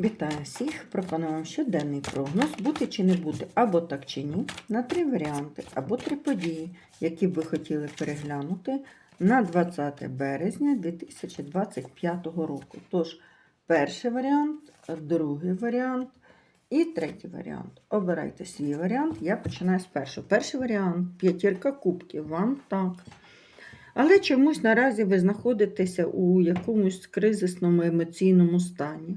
Вітаю всіх! Пропоную вам щоденний прогноз бути чи не бути, або так чи ні, на три варіанти, або три події, які б ви хотіли переглянути на 20 березня 2025 року. Тож, перший варіант, другий варіант і третій варіант. Обирайте свій варіант. Я починаю з першого. Перший варіант п'ятірка кубків. Вам так. Але чомусь наразі ви знаходитеся у якомусь кризисному емоційному стані.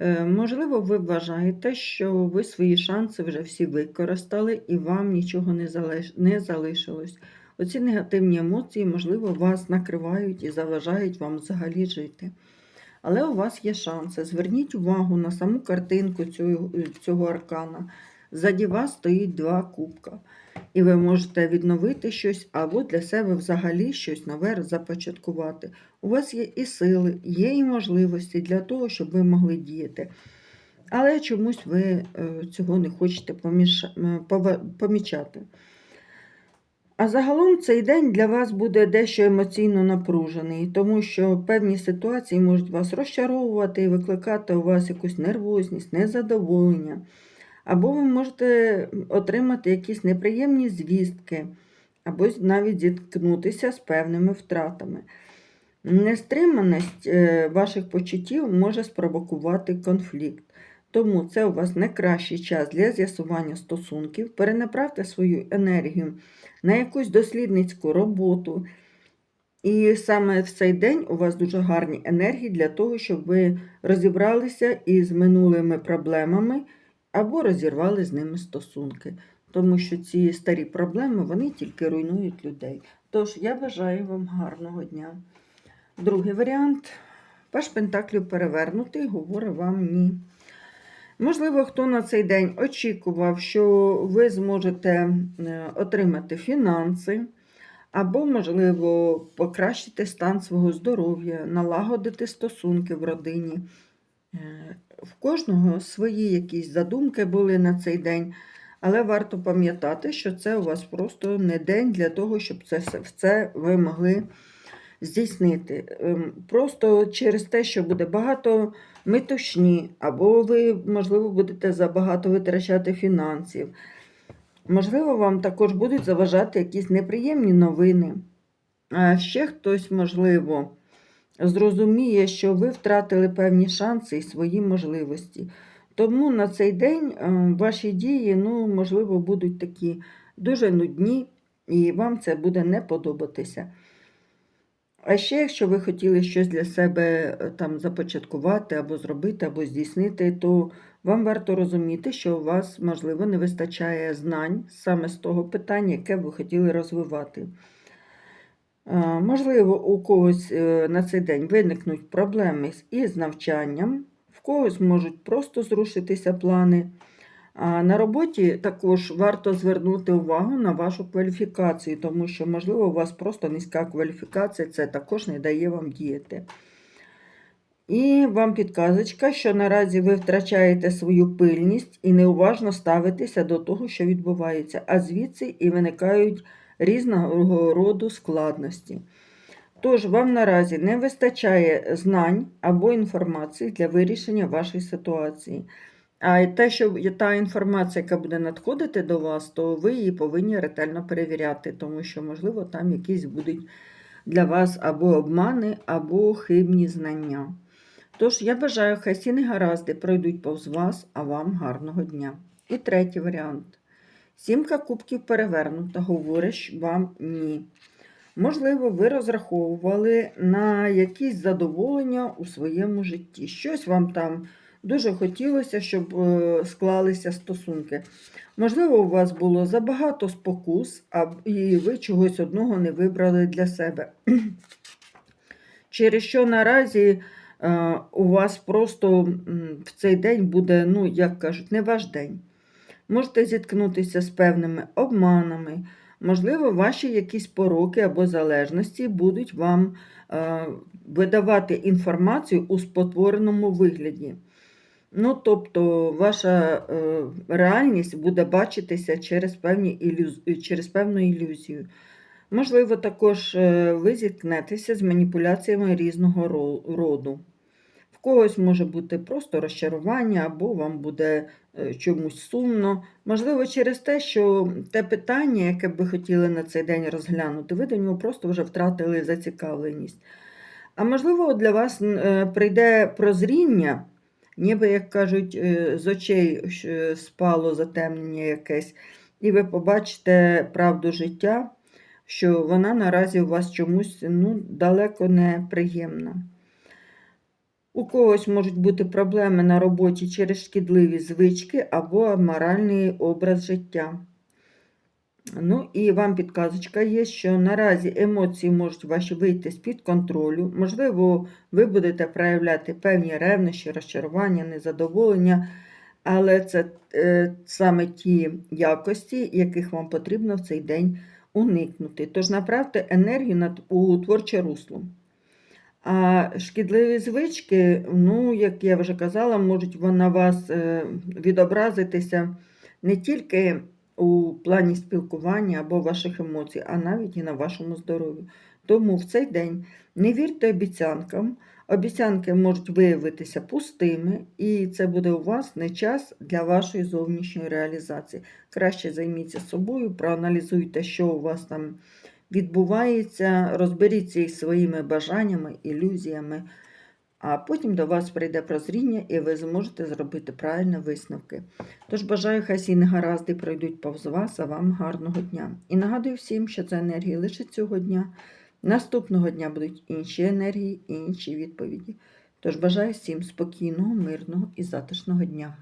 Е, Можливо, ви вважаєте, що ви свої шанси вже всі використали і вам нічого не, залиш... не залишилось. Оці негативні емоції, можливо, вас накривають і заважають вам взагалі жити. Але у вас є шанси. Зверніть увагу на саму картинку цього, цього аркана. Ззаді вас стоїть два кубка. І ви можете відновити щось або для себе взагалі щось нове започаткувати. У вас є і сили, є і можливості для того, щоб ви могли діяти. Але чомусь ви е, цього не хочете помічати. А загалом цей день для вас буде дещо емоційно напружений, тому що певні ситуації можуть вас розчаровувати і викликати у вас якусь нервозність, незадоволення. Або ви можете отримати якісь неприємні звістки, або навіть зіткнутися з певними втратами. Нестриманість е, ваших почуттів може спровокувати конфлікт. Тому це у вас найкращий час для з'ясування стосунків. Перенаправте свою енергію на якусь дослідницьку роботу. І саме в цей день у вас дуже гарні енергії для того, щоб ви розібралися із минулими проблемами або розірвали з ними стосунки. Тому що ці старі проблеми вони тільки руйнують людей. Тож я бажаю вам гарного дня. Другий варіант. Паш Пентаклів перевернутий, говорить вам ні. Можливо, хто на цей день очікував, що ви зможете е, отримати фінанси, або, можливо, покращити стан свого здоров'я, налагодити стосунки в родині. В кожного свої якісь задумки були на цей день, але варто пам'ятати, що це у вас просто не день для того, щоб це все ви могли здійснити. Ем, Просто через те, що буде багато метушні, або ви, можливо, будете забагато витрачати фінансів. Можливо, вам також будуть заважати якісь неприємні новини. А ще хтось, можливо, зрозуміє, що ви втратили певні шанси і свої можливості. Тому на цей день е, ваші дії, ну, можливо, будуть такі дуже нудні, і вам це буде не подобатися. А ще, якщо ви хотіли щось для себе е, там започаткувати або зробити, або здійснити, то вам варто розуміти, що у вас, можливо, не вистачає знань саме з того питання, яке ви хотіли розвивати. Е, Можливо, у когось е, на цей день виникнуть проблеми із навчанням, в когось можуть просто зрушитися плани. А на роботі також варто звернути увагу на вашу кваліфікацію, тому що, можливо, у вас просто низька кваліфікація, це також не дає вам діяти. І вам підказочка, що наразі ви втрачаєте свою пильність і неуважно ставитеся до того, що відбувається, а звідси і виникають різного роду складності. Тож вам наразі не вистачає знань або інформації для вирішення вашої ситуації. А те, що та інформація, яка буде надходити до вас, то ви її повинні ретельно перевіряти, тому що, можливо, там якісь будуть для вас або обмани, або хибні знання. Тож я бажаю, хай всі негаразди пройдуть повз вас, а вам гарного дня. І третій варіант. Сімка кубків перевернута, говориш вам ні. Можливо, ви розраховували на якісь задоволення у своєму житті. Щось вам там дуже хотілося, щоб е, склалися стосунки. Можливо, у вас було забагато спокус, а і ви чогось одного не вибрали для себе. Через що наразі е, у вас просто в цей день буде, ну, як кажуть, не ваш день. Можете зіткнутися з певними обманами. Можливо, ваші якісь пороки або залежності будуть вам е, видавати інформацію у спотвореному вигляді. Ну, тобто, ваша е, реальність буде бачитися через, певні ілюз... через певну ілюзію. Можливо, також е, ви зіткнетеся з маніпуляціями різного роду. В когось може бути просто розчарування, або вам буде е, чомусь сумно. Можливо, через те, що те питання, яке б ви хотіли на цей день розглянути, ви до нього просто вже втратили зацікавленість. А можливо, для вас е, прийде прозріння, ніби, як кажуть, е, з очей спало затемнення якесь, і ви побачите правду життя, що вона наразі у вас чомусь ну, далеко не приємна. У когось можуть бути проблеми на роботі через шкідливі звички або моральний образ життя. Ну і вам підказочка є, що наразі емоції можуть ваші вийти з-під контролю. Можливо, ви будете проявляти певні ревнощі, розчарування, незадоволення, але це е, саме ті якості, яких вам потрібно в цей день уникнути. Тож направте енергію на, у творче русло. А шкідливі звички, ну, як я вже казала, можуть на вас е, відобразитися не тільки у плані спілкування або ваших емоцій, а навіть і на вашому здоров'ю. Тому в цей день не вірте обіцянкам. Обіцянки можуть виявитися пустими, і це буде у вас не час для вашої зовнішньої реалізації. Краще займіться собою, проаналізуйте, що у вас там відбувається, розберіться із своїми бажаннями, ілюзіями, а потім до вас прийде прозріння, і ви зможете зробити правильні висновки. Тож бажаю, хай всі негаразди пройдуть повз вас, а вам гарного дня. І нагадую всім, що це енергії лише цього дня. Наступного дня будуть інші енергії і інші відповіді. Тож бажаю всім спокійного, мирного і затишного дня.